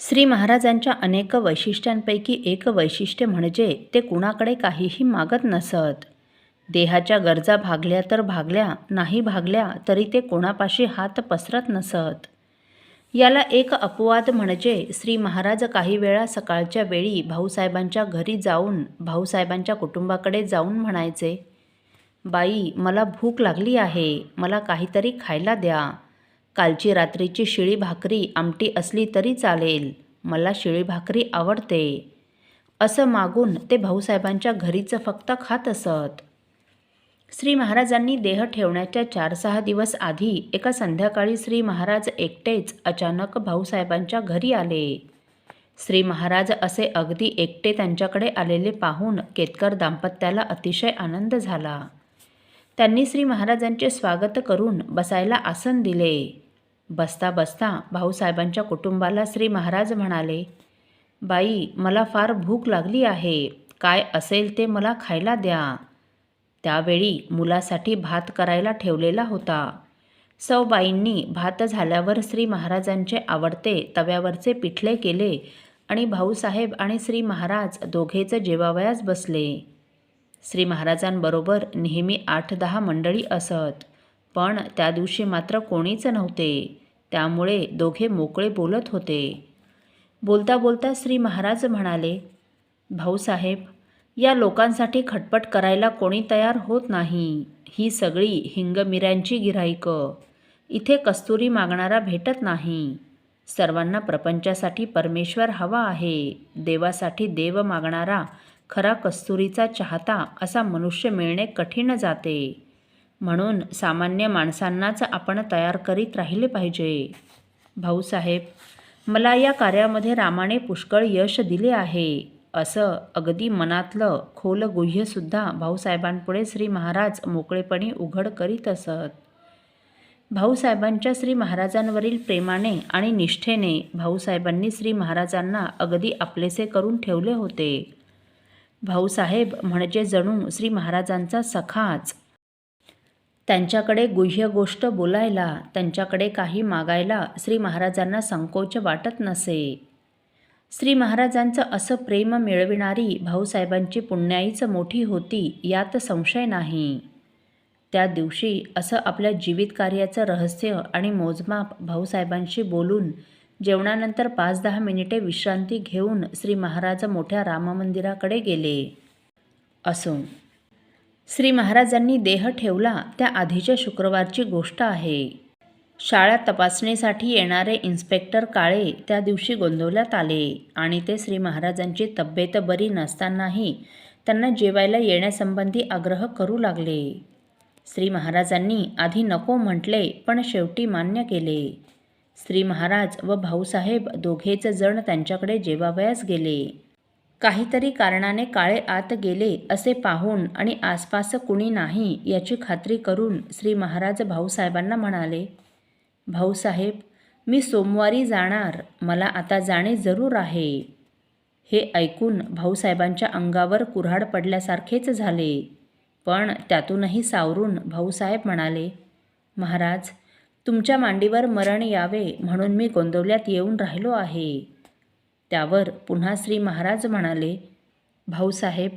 श्री महाराजांच्या अनेक वैशिष्ट्यांपैकी एक वैशिष्ट्य म्हणजे ते कुणाकडे काहीही मागत नसत. देहाच्या गरजा भागल्या तर भागल्या नाही भागल्या तरी ते कोणापाशी हात पसरत नसत. याला एक अपवाद म्हणजे श्री महाराज काही वेळा सकाळच्या वेळी भाऊसाहेबांच्या घरी जाऊन भाऊसाहेबांच्या कुटुंबाकडे जाऊन म्हणायचे बाई मला भूक लागली आहे मला काहीतरी खायला द्या. कालची रात्रीची शिळी भाकरी आमटी असली तरी चालेल. मला शिळी भाकरी आवडते. असं मागून ते भाऊसाहेबांच्या घरीचं फक्त खात असत. श्री महाराजांनी देह ठेवण्याच्या चार सहा दिवस आधी एका संध्याकाळी श्री महाराज एकटेच अचानक भाऊसाहेबांच्या घरी आले. श्री महाराज असे अगदी एकटे त्यांच्याकडे आलेले पाहून केतकर दाम्पत्याला अतिशय आनंद झाला. त्यांनी श्री महाराजांचे स्वागत करून बसायला आसन दिले. बसता बसता भाऊसाहेबांच्या कुटुंबाला श्री महाराज म्हणाले बाई मला फार भूक लागली आहे. काय असेल ते मला खायला द्या. त्यावेळी मुलासाठी भात करायला ठेवलेला होता. सौबाईंनी भात झाल्यावर श्री महाराजांचे आवडते तव्यावरचे पिठले केले आणि भाऊसाहेब आणि श्री महाराज दोघेचं जेवावयास बसले. श्री महाराजांबरोबर नेहमी आठ दहा मंडळी असत. पण त्या दिवशी मात्र कोणीच नव्हते. त्यामुळे दोघे मोकळे बोलत होते. बोलता बोलता श्री महाराज म्हणाले भाऊसाहेब या लोकांसाठी खटपट करायला कोणी तयार होत नाही. ही सगळी हिंगमिऱ्यांची गिराईकं इथे कस्तुरी मागणारा भेटत नाही. सर्वांना प्रपंचासाठी परमेश्वर हवा आहे. देवासाठी देव मागणारा खरा कस्तुरीचा चाहता असा मनुष्य मिळणे कठीण जाते. म्हणून सामान्य माणसांनाच आपण तयार करीत राहिले पाहिजे. भाऊसाहेब मला या कार्यामध्ये रामाने पुष्कळ यश दिले आहे. असं अगदी मनातलं खोल गुह्यसुद्धा भाऊसाहेबांपुढे श्री महाराज मोकळेपणी उघड करीत असत. भाऊसाहेबांच्या श्री महाराजांवरील प्रेमाने आणि निष्ठेने भाऊसाहेबांनी श्री महाराजांना अगदी आपलेसे करून ठेवले होते. भाऊसाहेब म्हणजे जणू श्री महाराजांचा सखाच. त्यांच्याकडे गुह्य गोष्ट बोलायला त्यांच्याकडे काही मागायला श्री महाराजांना संकोच वाटत नसे. श्री महाराजांचं असं प्रेम मिळविणारी भाऊसाहेबांची पुण्याईच मोठी होती यात संशय नाही. त्या दिवशी असं आपल्या जीवित कार्याचं रहस्य आणि मोजमाप भाऊसाहेबांशी बोलून जेवणानंतर पाच दहा मिनिटे विश्रांती घेऊन श्री महाराज मोठ्या राममंदिराकडे गेले. असो श्री महाराजांनी देह ठेवला त्या आधीच्या शुक्रवारची गोष्ट आहे. शाळा तपासणीसाठी येणारे इन्स्पेक्टर काळे त्या दिवशी गोंदवल्यात आले आणि ते श्री महाराजांची तब्येत बरी नसतानाही त्यांना जेवायला येण्यासंबंधी आग्रह करू लागले. श्री महाराजांनी आधी नको म्हटले पण शेवटी मान्य केले. श्री महाराज व भाऊसाहेब दोघेच जण त्यांच्याकडे जेवावयास गेले. काहीतरी कारणाने काळे आत गेले असे पाहून आणि आसपास कुणी नाही याची खात्री करून श्री महाराज भाऊसाहेबांना म्हणाले भाऊसाहेब मी सोमवारी जाणार. मला आता जाणे जरूर आहे. हे ऐकून भाऊसाहेबांच्या अंगावर कुऱ्हाड पडल्यासारखेच झाले. पण त्यातूनही सावरून भाऊसाहेब म्हणाले महाराज तुमच्या मांडीवर मरण यावे म्हणून मी गोंदवल्यात येऊन राहिलो आहे. त्यावर पुन्हा श्री महाराज म्हणाले भाऊसाहेब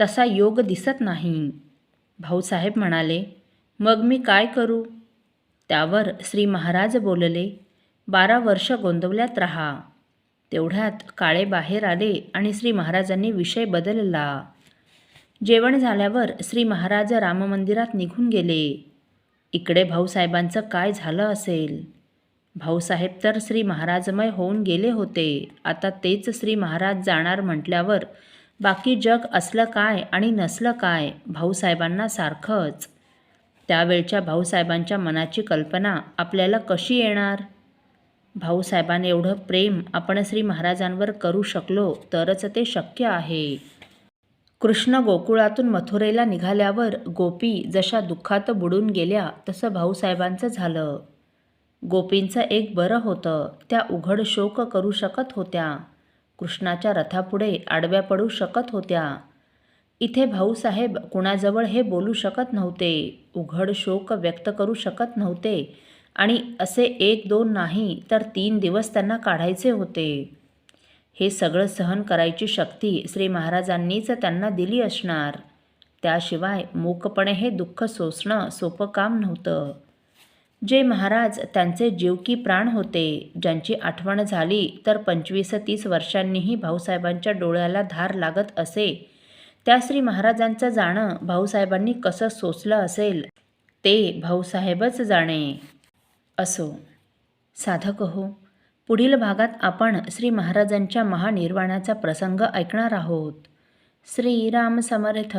तसा योग दिसत नाही. भाऊसाहेब म्हणाले मग मी काय करू? त्यावर श्री महाराज बोलले बारा वर्ष गोंदवल्यात राहा. तेवढ्यात काळे बाहेर आले आणि श्री महाराजांनी विषय बदलला. जेवण झाल्यावर श्री महाराज राममंदिरात निघून गेले. इकडे भाऊसाहेबांचं काय झालं असेल? भाऊसाहेब तर श्री महाराजमय होऊन गेले होते. आता तेच श्री महाराज जाणार म्हटल्यावर बाकी जग असलं काय आणि नसलं काय भाऊसाहेबांना सारखंच. त्यावेळच्या भाऊसाहेबांच्या मनाची कल्पना आपल्याला कशी येणार? भाऊसाहेबांनी एवढं प्रेम आपण श्री महाराजांवर करू शकलो तरच ते शक्य आहे. कृष्ण गोकुळातून मथुरेला निघाल्यावर गोपी जशा दुःखात बुडून गेल्या तसं भाऊसाहेबांचं झालं. गोपींचं एक बरं होतं त्या उघड शोक करू शकत होत्या. कृष्णाच्या रथापुढे आडव्या पडू शकत होत्या. इथे भाऊसाहेब कुणाजवळ हे बोलू शकत नव्हते उघड शोक व्यक्त करू शकत नव्हते आणि असे एक दोन नाही तर तीन दिवस त्यांना काढायचे होते. हे सगळं सहन करायची शक्ती श्री महाराजांनीच त्यांना दिली असणार. त्याशिवाय मूकपणे हे दुःख सोसणं सोपं काम नव्हतं. जे महाराज त्यांचे जीव की प्राण होते ज्यांची आठवण झाली तर पंचवीस तीस वर्षांनीही भाऊसाहेबांच्या डोळ्याला धार लागत असे. त्या श्री महाराजांचं जाणं भाऊसाहेबांनी कसं सोसलं असेल ते भाऊसाहेबच जाणे. असो. साधक हो. पुढील भागात आपण श्री महाराजांच्या महानिर्वाणाचा प्रसंग ऐकणार आहोत. श्रीराम समर्थ.